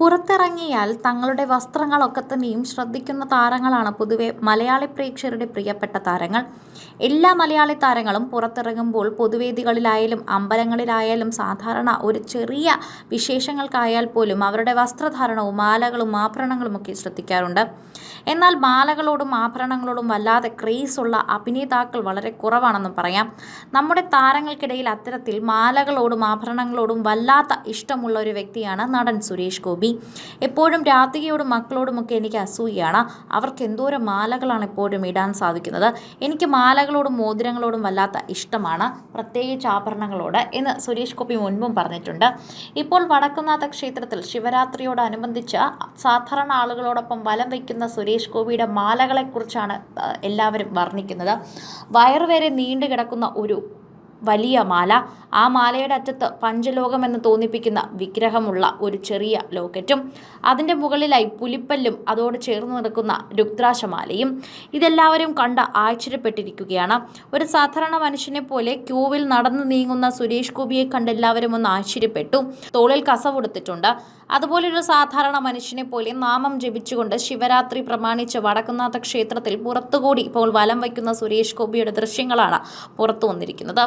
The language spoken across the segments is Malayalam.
പുറത്തിറങ്ങിയാൽ തങ്ങളുടെ വസ്ത്രങ്ങളൊക്കെ തന്നെയും ശ്രദ്ധിക്കുന്ന താരങ്ങളാണ് പൊതുവെ മലയാളി പ്രേക്ഷകരുടെ പ്രിയപ്പെട്ട താരങ്ങൾ. എല്ലാ മലയാളി താരങ്ങളും പുറത്തിറങ്ങുമ്പോൾ പൊതുവേദികളിലായാലും അമ്പലങ്ങളിലായാലും സാധാരണ ഒരു ചെറിയ വിശേഷങ്ങൾക്കായാൽ പോലും അവരുടെ വസ്ത്രധാരണവും മാലകളും ആഭരണങ്ങളും ഒക്കെ ശ്രദ്ധിക്കാറുണ്ട്. എന്നാൽ മാലകളോടും ആഭരണങ്ങളോടും വല്ലാതെ ക്രേസുള്ള അഭിനേതാക്കൾ വളരെ കുറവാണെന്നും പറയാം. നമ്മുടെ താരങ്ങൾക്കിടയിൽ അത്തരത്തിൽ മാലകളോടും ആഭരണങ്ങളോടും വല്ലാത്ത ഇഷ്ടമുള്ള ഒരു വ്യക്തിയാണ് നടൻ സുരേഷ് ഗോപി. എപ്പോഴും രാധികയോടും മക്കളോടുമൊക്കെ എനിക്ക് അസൂയാണ് അവർക്ക് എന്തോരം മാലകളാണ് എപ്പോഴും ഇടാൻ സാധിക്കുന്നത്. എനിക്ക് മാലകളോടും മോതിരങ്ങളോടും വല്ലാത്ത ഇഷ്ടമാണ്. പ്രത്യേകിച്ച് ആഭരണങ്ങളോട് എന്ന് സുരേഷ് ഗോപി മുൻപും പറഞ്ഞിട്ടുണ്ട്. ഇപ്പോൾ വടക്കുന്നാഥ ക്ഷേത്രത്തിൽ ശിവരാത്രിയോടനുബന്ധിച്ച് സാധാരണ ആളുകളോടൊപ്പം വലം വയ്ക്കുന്ന സുരേഷ് ഗോപിയുടെ മാലകളെക്കുറിച്ചാണ് എല്ലാവരും വർണിക്കുന്നത്. വയറുവരെ നീണ്ടു കിടക്കുന്ന ഒരു വലിയ മാല. ആ മാലയുടെ അറ്റത്ത് പഞ്ചലോകം എന്ന് തോന്നിപ്പിക്കുന്ന വിഗ്രഹമുള്ള ഒരു ചെറിയ ലോക്കറ്റും അതിന്റെ മുകളിലായി പുലിപ്പല്ലും അതോട് ചേർന്ന് നിൽക്കുന്ന രുദ്രാശമാലയും ഇതെല്ലാവരും കണ്ട് ആശ്ചര്യപ്പെട്ടിരിക്കുകയാണ്. ഒരു സാധാരണ മനുഷ്യനെ പോലെ ക്യൂവിൽ നടന്നു നീങ്ങുന്ന സുരേഷ് ഗോപിയെ കണ്ട് എല്ലാവരും ഒന്ന് ആശ്ചര്യപ്പെട്ടു. തോളിൽ കസവെടുത്തിട്ടുണ്ട് അതുപോലെ ഒരു സാധാരണ മനുഷ്യനെ പോലെ നാമം ജപിച്ചുകൊണ്ട് ശിവരാത്രി പ്രമാണിച്ച് വടക്കുന്നാഥ ക്ഷേത്രത്തിൽ പുറത്തുകൂടി ഇപ്പോൾ വലം വയ്ക്കുന്ന സുരേഷ് ഗോപിയുടെ ദൃശ്യങ്ങളാണ് പുറത്തു വന്നിരിക്കുന്നത്.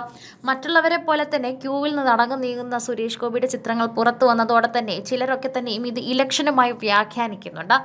മറ്റുള്ളവരെ പോലെ തന്നെ ക്യൂവിൽ നിന്ന് നടന്നു നീങ്ങുന്ന സുരേഷ് ഗോപിയുടെ ചിത്രങ്ങൾ പുറത്തു വന്നതോടെ തന്നെ ചിലരൊക്കെ തന്നെയും ഇത് ഇലക്ഷനുമായി വ്യാഖ്യാനിക്കുന്നുണ്ട്.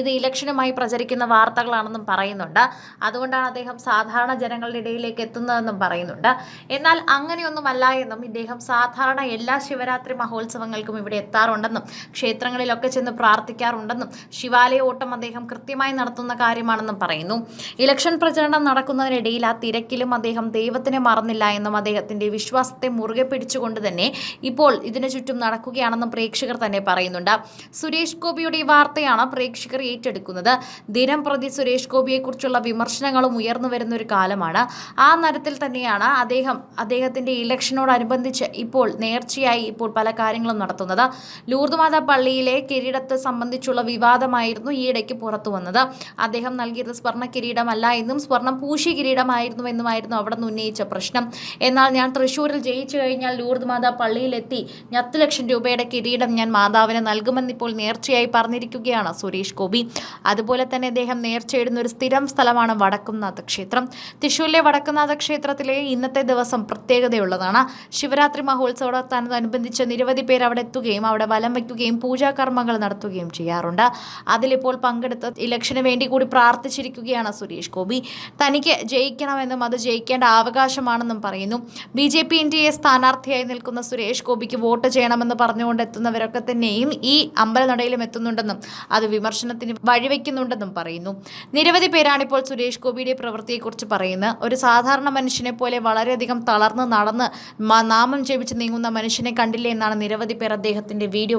ഇത് ഇലക്ഷനുമായി പ്രചരിക്കുന്ന വാർത്തകളാണെന്നും പറയുന്നുണ്ട്. അതുകൊണ്ടാണ് അദ്ദേഹം സാധാരണ ജനങ്ങളുടെ ഇടയിലേക്ക് എത്തുന്നതെന്നും പറയുന്നുണ്ട്. എന്നാൽ അങ്ങനെയൊന്നുമല്ല എന്നും ഇദ്ദേഹം സാധാരണ എല്ലാ ശിവരാത്രി മഹോത്സവങ്ങൾക്കും ഇവിടെ എത്താറുണ്ടെന്നും ക്ഷേത്രങ്ങളിലൊക്കെ ചെന്ന് പ്രാർത്ഥിക്കാറുണ്ടെന്നും ശിവാലയ ഓട്ടം അദ്ദേഹം കൃത്യമായി നടത്തുന്ന കാര്യമാണെന്നും പറയുന്നു. ഇലക്ഷൻ പ്രചരണം നടക്കുന്നതിനിടയിൽ ആ തിരക്കിലും അദ്ദേഹം ദൈവത്തിനെ മറന്നില്ല എന്നും അദ്ദേഹത്തിന്റെ വിശ്വാസത്തെ മുറുകെ പിടിച്ചുകൊണ്ട് തന്നെ ഇപ്പോൾ ഇതിനു ചുറ്റും നടക്കുകയാണെന്നും പ്രേക്ഷകർ തന്നെ പറയുന്നുണ്ട്. സുരേഷ് ഗോപിയുടെ വാർത്തയാണ് പ്രേക്ഷകർ ഏറ്റെടുക്കുന്നത്. ദിനം പ്രതി സുരേഷ് ഗോപിയെക്കുറിച്ചുള്ള വിമർശനങ്ങളും ഉയർന്നു വരുന്ന ഒരു കാലമാണ്. ആ നരത്തിൽ തന്നെയാണ് അദ്ദേഹം അദ്ദേഹത്തിന്റെ ഇലക്ഷനോടനുബന്ധിച്ച് ഇപ്പോൾ നേർച്ചയായി ഇപ്പോൾ പല കാര്യങ്ങളും നടത്തുന്നത്. ലൂർദുമാത പള്ളിയിലെ കിരീടത്തെ സംബന്ധിച്ചുള്ള വിവാദമായിരുന്നു ഈയിടയ്ക്ക് പുറത്തു വന്നത്. അദ്ദേഹം നൽകിയത് സ്വർണ കിരീടമല്ല എന്നും സ്വർണം പൂശി കിരീടമായിരുന്നു എന്നുമായിരുന്നു അവിടെ നിന്ന് ഉന്നയിച്ച പ്രശ്നം. എന്നാൽ ഞാൻ തൃശ്ശൂരിൽ ജയിച്ചു കഴിഞ്ഞാൽ ലൂർദ് മാതാ പള്ളിയിലെത്തി പത്ത് ലക്ഷം രൂപയുടെ കിരീടം ഞാൻ മാതാവിന് നൽകുമെന്നിപ്പോൾ നേർച്ചയായി പറഞ്ഞിരിക്കുകയാണ് സുരേഷ് ഗോപി. അതുപോലെ തന്നെ അദ്ദേഹം നേർച്ചയിടുന്ന ഒരു സ്ഥിരം സ്ഥലമാണ് വടക്കുംനാഥ ക്ഷേത്രം. തൃശ്ശൂരിലെ വടക്കുംനാഥ ക്ഷേത്രത്തിലെ ഇന്നത്തെ ദിവസം പ്രത്യേകതയുള്ളതാണ്. ശിവരാത്രി മഹോത്സവത്തോടനുബന്ധിച്ച് നിരവധി പേർ അവിടെ എത്തുകയും അവിടെ വലം വയ്ക്കുകയും പൂജാകർമ്മങ്ങൾ നടത്തുകയും ചെയ്യാറുണ്ട്. അതിലിപ്പോൾ പങ്കെടുത്ത് ഇലക്ഷന് വേണ്ടി കൂടി പ്രാർത്ഥിച്ചിരിക്കുകയാണ് സുരേഷ് ഗോപി. തനിക്ക് ജയിക്കണമെന്നും അത് ജയിക്കേണ്ട അവകാശമാണെന്നും പറയുന്നു. ബി ജെ പി ഇന്ത്യയെ സ്ഥാനാർത്ഥിയായി നിൽക്കുന്ന സുരേഷ് ഗോപിക്ക് വോട്ട് ചെയ്യണമെന്ന് പറഞ്ഞുകൊണ്ട് എത്തുന്നവരൊക്കെ തന്നെയും ഈ അമ്പലനടയിലും എത്തുന്നുണ്ടെന്നും അത് വിമർശനത്തിന് വഴിവെക്കുന്നുണ്ടെന്നും പറയുന്നു. നിരവധി പേരാണിപ്പോൾ സുരേഷ് ഗോപിയുടെ പ്രവൃത്തിയെക്കുറിച്ച് പറയുന്നത്. ഒരു സാധാരണ മനുഷ്യനെ പോലെ വളരെയധികം തളർന്ന് നടന്ന് നാമം ജപിച്ച് നീങ്ങുന്ന മനുഷ്യനെ കണ്ടില്ലേ എന്നാണ് നിരവധി പേർ അദ്ദേഹത്തിന്റെ വീഡിയോ